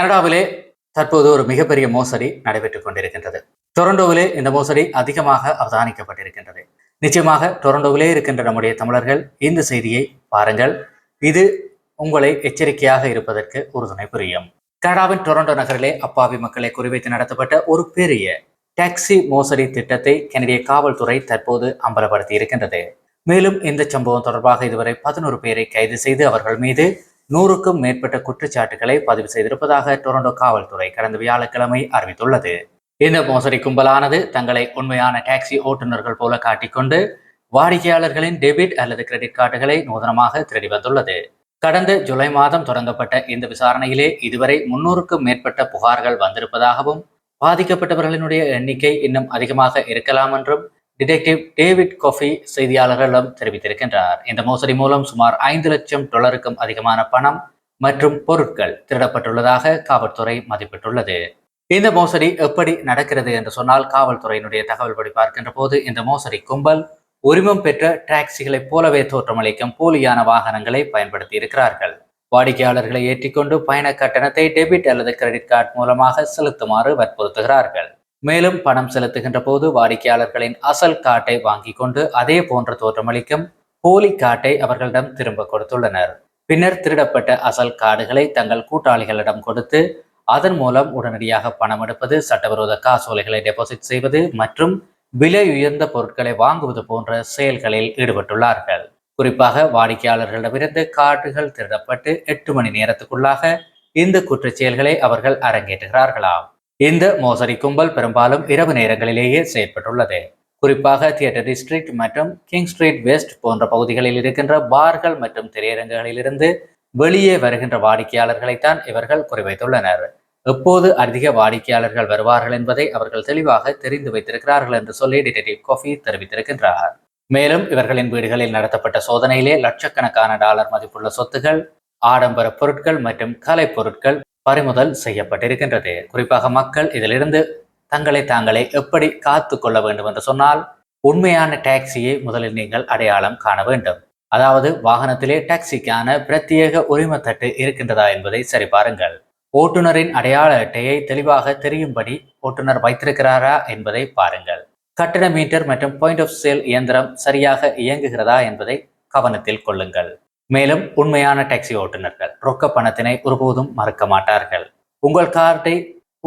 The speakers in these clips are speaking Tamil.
கனடாவிலே தற்போது ஒரு மிகப்பெரிய மோசடி நடைபெற்றுக் கொண்டிருக்கின்றது. டொரண்டோவிலே இந்த மோசடி அதிகமாக அவதானிக்கப்பட்டிருக்கின்றது. நிச்சயமாக டொரண்டோவிலே இருக்கின்ற நம்முடைய தமிழர்கள் இந்த செய்தியை பாருங்கள். இது உங்களை எச்சரிக்கையாக இருப்பதற்கு உறுதுணை புரியும். கனடாவின் டொரண்டோ நகரிலே அப்பாவி மக்களை குறிவைத்து நடத்தப்பட்ட ஒரு பெரிய டாக்ஸி மோசடி திட்டத்தை கனடிய காவல்துறை தற்போது அம்பலப்படுத்தி இருக்கின்றது. மேலும் இந்த சம்பவம் தொடர்பாக இதுவரை பதினோரு பேரை கைது செய்து அவர்கள் மீது நூறுக்கும் மேற்பட்ட குற்றச்சாட்டுகளை பதிவு செய்திருப்பதாக டொரண்டோ காவல்துறை கடந்த வியாழக்கிழமை அறிவித்துள்ளது. இந்த மோசடி கும்பலானது தங்களை உண்மையான டாக்ஸி ஓட்டுநர்கள் போல காட்டிக்கொண்டு வாடிக்கையாளர்களின் டெபிட் அல்லது கிரெடிட் கார்டுகளை நூதனமாக திருடி வந்துள்ளது. கடந்த ஜூலை மாதம் தொடங்கப்பட்ட இந்த விசாரணையிலே இதுவரை முன்னூறுக்கும் மேற்பட்ட புகார்கள் வந்திருப்பதாகவும் பாதிக்கப்பட்டவர்களினுடைய எண்ணிக்கை இன்னும் அதிகமாக இருக்கலாம் என்றும் டிடெக்டிவ் டேவிட் கோஃபி செய்தியாளர்களிடம் தெரிவித்திருக்கின்றார். இந்த மோசடி மூலம் சுமார் ஐந்து லட்சம் டாலருக்கும் அதிகமான பணம் மற்றும் பொருட்கள் திருடப்பட்டுள்ளதாக காவல்துறை மதிப்பிட்டுள்ளது. இந்த மோசடி எப்படி நடக்கிறது என்று சொன்னால் காவல்துறையினுடைய தகவல் படி பார்க்கின்ற போது இந்த மோசடி கும்பல் உரிமம் பெற்ற டாக்ஸிகளைப் போலவே தோற்றமளிக்கும் போலியான வாகனங்களை பயன்படுத்தி இருக்கிறார்கள். வாடிக்கையாளர்களை ஏற்றிக்கொண்டு பயண கட்டணத்தை டெபிட் அல்லது கிரெடிட் கார்டு மூலமாக செலுத்துமாறு வற்புறுத்துகிறார்கள். மேலும் பணம் செலுத்துகின்ற போது வாடிக்கையாளர்களின் அசல் காட்டை வாங்கி கொண்டு அதே போன்ற தோற்றமளிக்கும் போலி காட்டை அவர்களிடம் திரும்ப கொடுத்துள்ளனர். பின்னர் திருடப்பட்ட அசல் கார்டுகளை தங்கள் கூட்டாளிகளிடம் கொடுத்து அதன் மூலம் உடனடியாக பணம் எடுப்பது சட்டவிரோத காசோலைகளை டெபாசிட் செய்வது மற்றும் விலை உயர்ந்த பொருட்களை வாங்குவது போன்ற செயல்களில் ஈடுபட்டுள்ளார்கள். குறிப்பாக வாடிக்கையாளர்களிடமிருந்து கார்டுகள் திருடப்பட்டு எட்டு மணி நேரத்துக்குள்ளாக இந்த குற்றச் செயல்களை அவர்கள் அரங்கேற்றுகிறார்களாம். இந்த மோசடி கும்பல் பெரும்பாலும் இரவு நேரங்களிலேயே செயற்பட்டுள்ளது குறிப்பாக தியேட்டர் டிஸ்ட்ரிக்ட் மற்றும் கிங் ஸ்ட்ரீட் வெஸ்ட் போன்ற பகுதிகளில் இருக்கின்ற பார்கள் மற்றும் திரையரங்குகளிலிருந்து வெளியே வருகின்ற வாடிக்கையாளர்களைத்தான் இவர்கள் குறிவைத்துள்ளனர். எப்போது அதிக வாடிக்கையாளர்கள் வருவார்கள் என்பதை அவர்கள் தெளிவாக தெரிந்து வைத்திருக்கிறார்கள் என்று சொல்லி டிடெக்டிவ் காஃபி தெரிவித்திருக்கின்றார். மேலும் இவர்களின் வீடுகளில் நடத்தப்பட்ட சோதனையிலே லட்சக்கணக்கான டாலர் மதிப்புள்ள சொத்துகள் ஆடம்பர பொருட்கள் மற்றும் கலைப்பொருட்கள் பறிமுதல் செய்யப்பட்டிருக்கின்றது. குறிப்பாக மக்கள் இதிலிருந்து தங்களை தாங்களே எப்படி காத்து கொள்ள வேண்டும் என்று சொன்னால் உண்மையான டாக்ஸியை முதலில் நீங்கள் அடையாளம் காண வேண்டும். அதாவது வாகனத்திலே டாக்ஸிக்கான பிரத்யேக உரிமத்தட்டு இருக்கின்றதா என்பதை சரிபாருங்கள். ஓட்டுநரின் அடையாள அட்டையை தெளிவாக தெரியும்படி ஓட்டுநர் வைத்திருக்கிறாரா என்பதை பாருங்கள். கட்டண மீட்டர் மற்றும் பாயிண்ட் ஆஃப் சேல் இயந்திரம் சரியாக இயங்குகிறதா என்பதை கவனத்தில் கொள்ளுங்கள். மேலும் உண்மையான டாக்ஸி ஓட்டுநர்கள் ரொக்க பணத்தினை ஒருபோதும் மறக்க மாட்டார்கள். உங்கள் கார்டை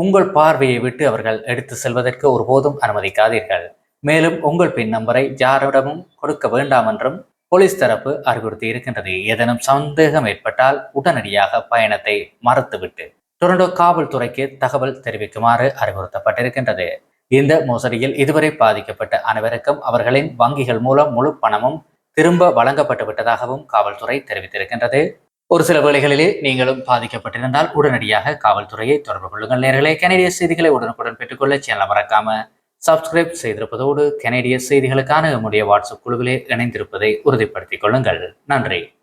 உங்கள் பார்வையை விட்டு அவர்கள் எடுத்து செல்வதற்கு ஒருபோதும் அனுமதிக்காதீர்கள். மேலும் உங்கள் பின் நம்பரை யாரிடமும் கொடுக்க வேண்டாம் என்றும் போலீஸ் தரப்பு அறிவுறுத்தி இருக்கின்றது. ஏதேனும் சந்தேகம் ஏற்பட்டால் உடனடியாக பயணத்தை மறுத்துவிட்டு டொரண்டோ காவல்துறைக்கு தகவல் தெரிவிக்குமாறு அறிவுறுத்தப்பட்டிருக்கின்றது. இந்த மோசடியில் இதுவரை பாதிக்கப்பட்ட அனைவருக்கும் அவர்களின் வங்கிகள் மூலம் முழு பணமும் திரும்ப வழங்கப்பட்டு விட்டதாகவும் காவல்துறை தெரிவித்திருக்கின்றது. ஒரு சில வேளைகளிலே நீங்களும் பாதிக்கப்பட்டிருந்தால் உடனடியாக காவல்துறையை தொடர்பு கொள்ளுங்கள் நேர்களே. கனடிய செய்திகளை உடனுக்குடன் பெற்றுக்கொள்ள சேனலை மறக்காம சப்ஸ்கிரைப் செய்திருப்பதோடு கனேடிய செய்திகளுக்கான நம்முடைய வாட்ஸ்அப் குழுவிலே இணைந்திருப்பதை உறுதிப்படுத்திக் கொள்ளுங்கள். நன்றி.